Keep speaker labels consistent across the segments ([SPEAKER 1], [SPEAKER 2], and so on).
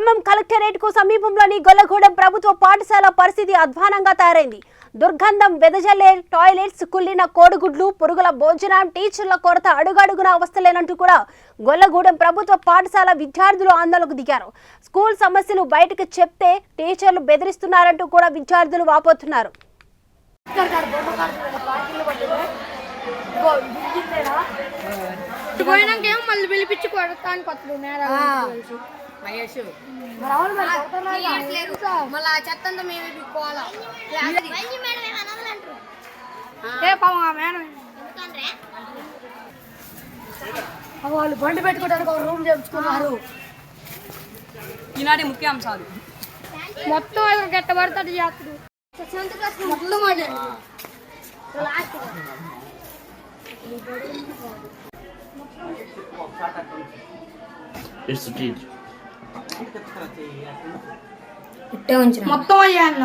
[SPEAKER 1] ఖమ్మం కలెక్టరేట్కు సమీపంలోని గొల్లగూడెం ప్రభుత్వ పాఠశాల పరిస్థితి అధ్వానంగా తయారైంది. దుర్గంధం వెదజల్లే టాయిలెట్స్ కుళ్ళిన కోడిగుడ్లు పురుగుల భోజనం టీచర్ల కొరత అడుగడుగున అవస్థలేనంటూ కూడా గొల్లగూడెం ప్రభుత్వ పాఠశాల విద్యార్థులు ఆందోళనకు దిగారు. స్కూల్ సమస్యలు బయటకు చెప్తే టీచర్లు బెదిరిస్తున్నారంటూ కూడా విద్యార్థులు వాపోతున్నారు.
[SPEAKER 2] పోయినాక ఏమో మళ్ళీ పిలిపించి కొడతానికి నేరాలు
[SPEAKER 3] మహేష్.
[SPEAKER 2] మళ్ళీ మేమే
[SPEAKER 3] వాళ్ళు బండి పెట్టుకోవడానికి ఒక రూమ్ చేయించుకున్నారు. ఈనాటి ముఖ్యాంశాలు.
[SPEAKER 2] మొత్తం ఆయన గట్ట పడతాడు చేస్తాడు మొత్తం అదే
[SPEAKER 4] It's the teach.
[SPEAKER 2] మొత్తం అయ్యా అన్న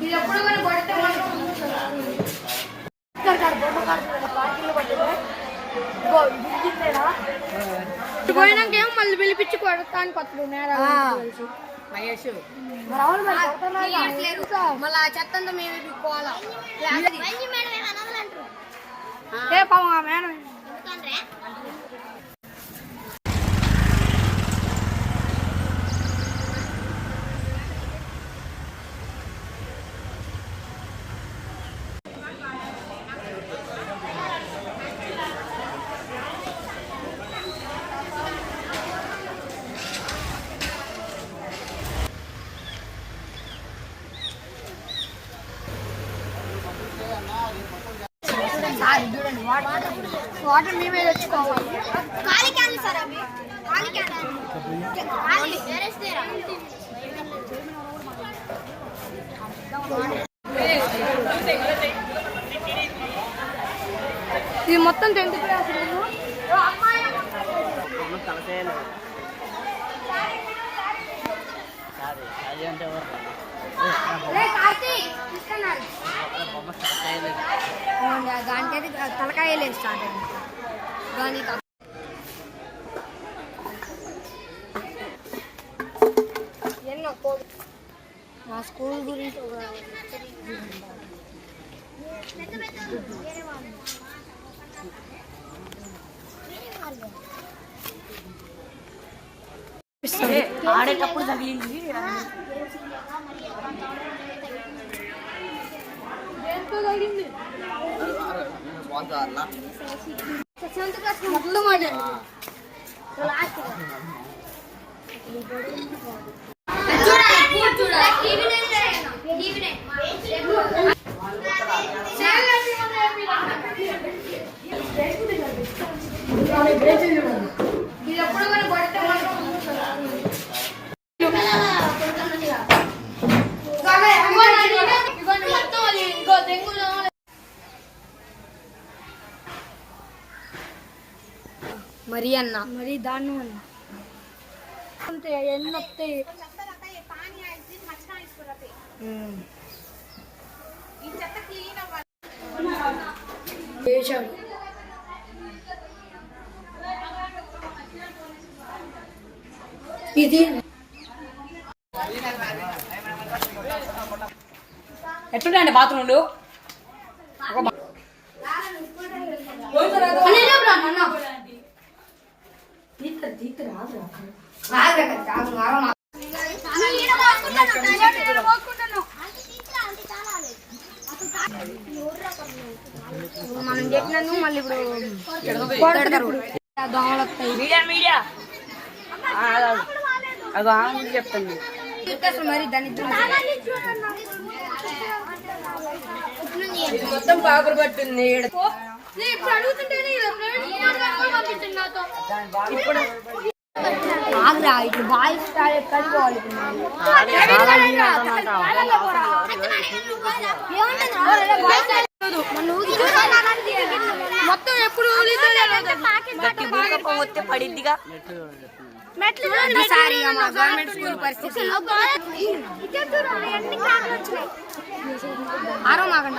[SPEAKER 2] ఇది ఎప్పుడు కూడా కొడితే మళ్ళీ పిలిపించి కొడతానికి వస్తాడు నేరాలు
[SPEAKER 3] మహేష్.
[SPEAKER 2] మళ్ళీ ఆ చెత్త అంతా మేమే పిక్కోవాలా ఏ పాపం ఆ మేడం వాటర్ మేమే తెచ్చుకోవాలి.
[SPEAKER 5] ఖాళీ క్యాన్లు సార్ అవి. ఖాళీ
[SPEAKER 2] ఇది మొత్తం
[SPEAKER 5] దానికైతే తలకాయ లేదు స్టార్ట్ అయింది. దానికి
[SPEAKER 2] ఎన్నో మా స్కూల్ గురించి ఒక
[SPEAKER 3] ఆడేటప్పుడు తగిలింది.
[SPEAKER 2] మొత్తం అదే ఇది ఎప్పుడు కూడా కొడితే మాత్రం ఇదిగోండి మొత్తం అది ఇంకో దెంగులు
[SPEAKER 5] మరి అన్న.
[SPEAKER 2] మరి దాన్ని అన్న. అంతే ఎన్ని వస్తాయి వేశాడు. ఇది.
[SPEAKER 3] ఎట్లుంటాయండి బాత్రూమ్లు
[SPEAKER 5] మనం చెప్పినందుకు మళ్ళీ ఇప్పుడు దోమలు వస్తాయి
[SPEAKER 3] మీడియా మీడియా. అది ఆమె చెప్తాను.
[SPEAKER 5] మరి దాని
[SPEAKER 3] మొత్తం పాకురు పట్టింది
[SPEAKER 2] ఇప్పుడు అడుగుతుంటేనే
[SPEAKER 3] ఇప్పుడు
[SPEAKER 5] ఆగ్రా ఇప్పుడు బాయ్స్ టాయిలెట్ కట్టుకోవాలి
[SPEAKER 2] మొత్తం ఎప్పుడు
[SPEAKER 3] వస్తే పడిద్దిగా
[SPEAKER 6] మెట్లు
[SPEAKER 5] గవర్నమెంట్ స్కూల్ పరిస్థితి ఆరో మాకండి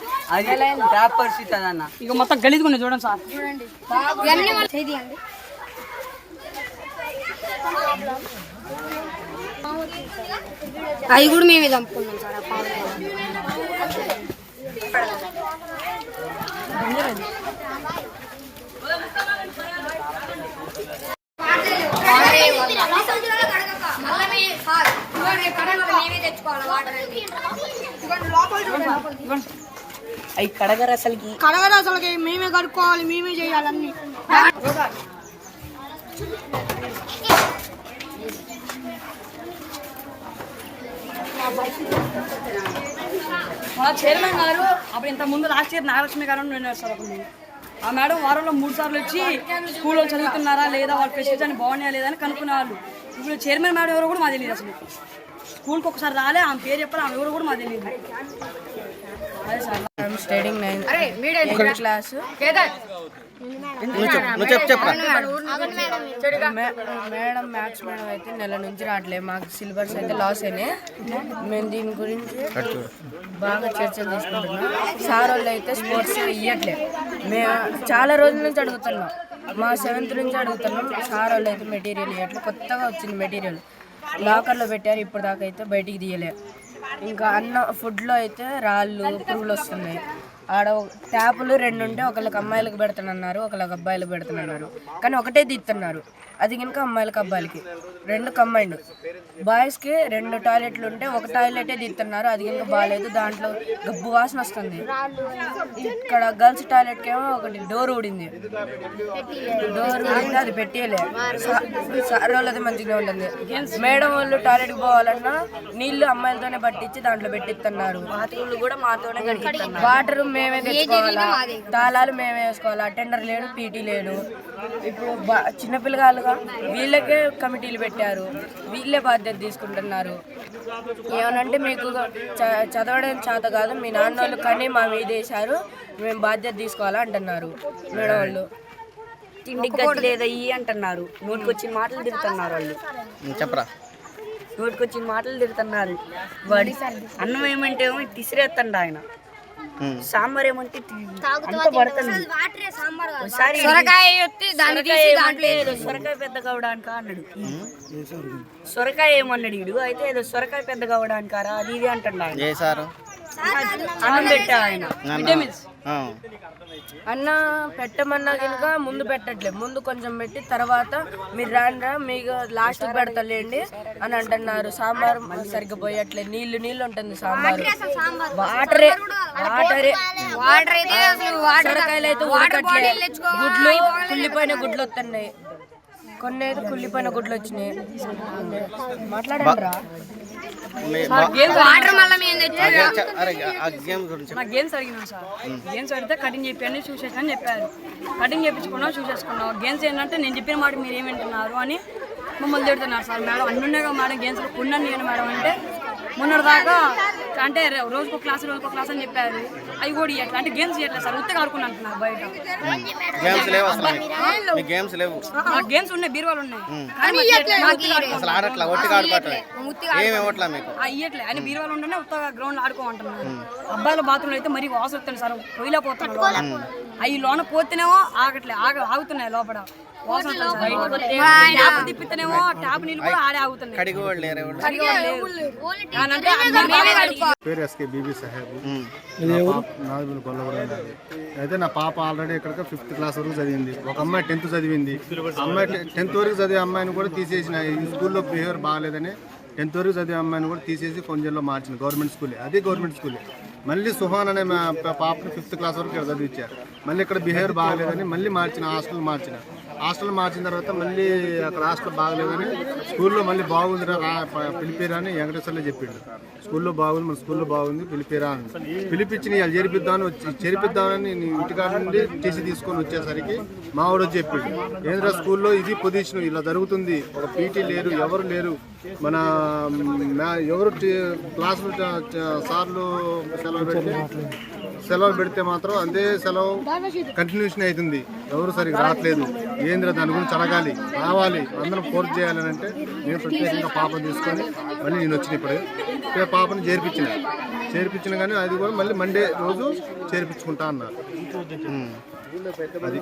[SPEAKER 7] అది ట్యాప్ పరిస్థితి అదన్న
[SPEAKER 8] ఇక మొత్తం గలీజ్గా ఉన్నాయి చూడండి సార్.
[SPEAKER 5] చేయండి అవి కూడా మేమే చంపుకున్నాం సార్ ఆ పాలు
[SPEAKER 7] అవి కడగరు అసలుకి?
[SPEAKER 5] కడగదు అసలు మేమే కడుక్కోవాలి మేమే చేయాలన్నీ.
[SPEAKER 8] మన చైర్మన్ గారు అప్పుడు ఇంత ముందు లాస్ట్ ఇయర్ నాగలక్ష్మి గారు సార్ అప్పుడు. ఆ మేడం వారంలో మూడు సార్లు వచ్చి స్కూల్లో చదువుతున్నారా లేదా వాళ్ళ ఫెసిలిటీస్ అని బాగున్నాయా లేదా అని కనుక్కునే వాళ్ళు ఇప్పుడు చైర్మన్ మేడం ఎవరో కూడా మాకు తెలియదు అసలు. స్కూల్కి ఒకసారి రాలే ఆమె పేరు చెప్పాలి ఆమె ఎవరో కూడా మాకు తెలియదు. అదే sir.
[SPEAKER 7] Studying nine class madam. Maths madam. అయితే నెల నుంచి రావట్లేదు. మాకు సిలబస్ అయితే లాస్ అయినాయి. మేము దీని గురించి బాగా చర్చలు తీసుకుంటున్నాం సార్ వాళ్ళు అయితే స్పోర్ట్స్ ఇవ్వట్లేదు మేము చాలా రోజుల నుంచి అడుగుతున్నాం. మా సెవెంత్ నుంచి అడుగుతున్నాం. సార్ వాళ్ళు అయితే మెటీరియల్ ఇవ్వట్లేదు కొత్తగా వచ్చింది మెటీరియల్ లాకర్లో పెట్టారు. ఇప్పుడు దాకా అయితే బయటికి తీయలే. ఇంకా అన్న ఫుడ్లో అయితే రాళ్ళు పురుగులు వస్తున్నాయి. ఆడ ట్యాపులు రెండు ఉంటే ఒకళ్ళకి అమ్మాయిలకు పెడుతున్నారు ఒకళ్ళకి అబ్బాయిలకు పెడుతున్నారు కానీ ఒకటే తీస్తున్నారు. అది కనుక అమ్మాయిలకి అబ్బాయిలకి. రెండు కంబైండ్ బాయ్స్కి రెండు టాయిలెట్లు ఉంటే ఒక టాయిలెటే తీస్తున్నారు. అది కనుక బాగాలేదు. దాంట్లో గబ్బు వాసన వస్తుంది. ఇక్కడ గర్ల్స్ టాయిలెట్కి ఏమో ఒకటి డోర్ ఊడింది. డోర్ ఊడింది. అది పెట్టేయలే. సార్ వాళ్ళది మంచిగా ఉంటుంది. మేడం వాళ్ళు టాయిలెట్కి పోవాలన్నా నీళ్ళు అమ్మాయిలతోనే పట్టించి దాంట్లో పెట్టిస్తున్నారు. బాత్రూమ్లు కూడా మాతోనే వాటర్ మేమే తెచ్చుకోవాలా? తాళాలు మేమే వేసుకోవాలా? అటెండర్ లేడు పీటీ లేడు. ఇప్పుడు బా- చిన్నపిల్లగాలుగా వీళ్ళకే కమిటీలు పెట్టారు. వీళ్ళే బాధ్యత తీసుకుంటున్నారు. ఏమనంటే మీకు చ- చదవడం చేత కాదు మీ నాన్న వాళ్ళు కానీ మా మీద వేశారు మేము బాధ్యత తీసుకోవాలా అంటున్నారు మేడం వాళ్ళు. తిండికి గతి లేదా ఈ అంటున్నారు. నోటికొచ్చిన మాటలు తిడుతున్నారు వాళ్ళు.
[SPEAKER 9] చెప్పరా?
[SPEAKER 7] నోటికొచ్చిన మాటలు తిడుతున్నారు. వాడి అన్నం ఏమంటే ఏమో తిసిరేస్తండి ఆయన. సాంబార్ ఏమంటే తి- అంత పడుతుంది ఒకసారి
[SPEAKER 5] సొరకాయ ఎత్తి దాన్ని
[SPEAKER 7] సొరకాయ
[SPEAKER 5] తీసి
[SPEAKER 7] ఏమంటే
[SPEAKER 5] దాంట్లో
[SPEAKER 7] ఏదో సొరకాయ పెద్ద కావడానిక అన్నాడు. సొరకాయ ఏమన్నాడు వీడు? అయితే ఏదో సొరకాయ పెద్ద కావడానికారా? అది ఇది
[SPEAKER 9] సారు?
[SPEAKER 7] అన్నం పెట్టా ఆయన. అన్న పెట్టమన్నా కనుక ముందు పెట్టట్లేదు ముందు కొంచెం పెట్టి తర్వాత మీరు రాండ్రా మీకు లాస్ట్ పెడతలేండి అని అంటున్నారు. సాంబార్ సరిగ్గా పోయట్లేదు. నీళ్ళు నీళ్ళు ఉంటుంది సాంబార్. వాటరే వాటరే
[SPEAKER 5] వాటర్. అయితే
[SPEAKER 7] గుడ్లు కుళ్ళిపోయిన గుడ్లు వస్తున్నాయి. కొన్ని అయితే కుళ్ళిపోయిన గుడ్లు వచ్చినాయి. మాట్లాడండి రా
[SPEAKER 9] మీ- బా-
[SPEAKER 5] వాటర్ మళ్ళీ మేము తెచ్చి
[SPEAKER 9] ఆ గే- చె- అరే ఆ గేమ్ గురించి
[SPEAKER 8] నా గేమ్స్ అడిగినాం సార్. గేమ్స్ అడిగితే కటింగ్ చెప్పండి చూసేసి అని చెప్పారు. కటింగ్ చేయించుకున్నాం చూసేసుకున్నాం గేమ్స్ ఏంటంటే నేను చెప్పిన మాట మీరు ఏం వింటున్నారు అని మమ్మల్ని తిడుతున్నారు సార్. మేడం అన్ని ఉన్నాయిగా మేడం గేమ్స్ కొన్ని నేను మేడం అంటే మొన్నటి దాకా అంటే రోజుకో క్లాస్ రోజుకో క్లాస్ అని చెప్పారు. అవి కూడా ఇవ్వట్లేదు అంటే గేమ్స్ ఇవ్వట్లేదు సార్. ఉత్తగా ఆడుకుని అంటున్నారు బయట.
[SPEAKER 9] గేమ్స్ లేవు అసలు గేమ్స్ లేవు.
[SPEAKER 8] ఆ గేమ్స్ ఉన్నాయి బీరువాలు ఉన్నాయి.
[SPEAKER 9] అసలు ఆడట్లా? ఒట్టిగా ఏమి ఇవ్వట్లా మీకు?
[SPEAKER 8] ఇయ్యట్లే. ఆయన బీరువాలు ఉండనే ఉత్తగా గ్రౌండ్లో ఆడుకోమంటున్నారు. అబ్బాయిల బాత్రూమ్ అయితే మరీ వాసన వస్తుంది సార్. పొయ్యిలో పోతున్నారు అవి లోన పోతేనేమో ఆగట్లే. ఆగ ఆగుతున్నాయి లోపల. తిప్పితేనేమో ట్యాప్ నీళ్ళు కూడా ఆడే.
[SPEAKER 10] పేరు ఎస్కే బీబీ సాహెబ్. అయితే నా పాప ఆల్రెడీ ఇక్కడ ఫిఫ్త్ క్లాస్ వరకు చదివింది. ఒక అమ్మాయి టెన్త్ చదివింది. అమ్మాయి టెన్త్ వరకు చదివే అమ్మాయిని కూడా తీసేసిన. ఈ స్కూల్లో బిహేవియర్ బాగాలేదని టెన్త్ వరకు చదివే అమ్మాయిని కూడా తీసేసి కొంచెంలో మార్చింది. గవర్నమెంట్ స్కూలే. అది గవర్నమెంట్ స్కూలే. మళ్ళీ సుహాన్ అనే పాపని ఫిఫ్త్ క్లాస్ వరకు ఇక్కడ చదివించారు. మళ్ళీ ఇక్కడ బిహేవియర్ బాగాలేదని మళ్ళీ మార్చిన హాస్టల్ మార్చిన. హాస్టల్ మార్చిన తర్వాత మళ్ళీ అక్కడ హాస్టల్ బాగలేదని స్కూల్లో మళ్ళీ బాగుంది రా పిలిపిరా అని వెంకటేశ్వర్లో చెప్పిండు. స్కూల్లో బాగుంది మన స్కూల్లో బాగుంది పిలిపిరా అని. పిలిపించి నీ చేరిపిద్దామని వచ్చి చేరిపిద్దామని ఇంటికాడ నుండి టీసీ తీసుకొని వచ్చేసరికి మా వాడు చెప్పిండు. ఏంద్రా స్కూల్లో ఇది పొజిషన్ ఇలా జరుగుతుంది. ఒక పీటీ లేరు ఎవరు లేరు. మన ఎవరు క్లాసులు సార్లు సెలవు పెట్టి సెలవు పెడితే మాత్రం అదే సెలవు కంటిన్యూషన్ అవుతుంది. ఎవరు సరిగ్గా రావట్లేదు. ఏంద్ర దాని గురించి అడగాలి. రావాలి. అందరం ఫోర్స్ చేయాలని అంటే నేను ప్రత్యేకంగా పాపను తీసుకొని మళ్ళీ నేను వచ్చిన ఇప్పుడు. ఇప్పుడే పాపను చేర్పించిన. చేర్పించిన కానీ అది కూడా మళ్ళీ మండే రోజు చేర్పించుకుంటా అన్నారు. అది.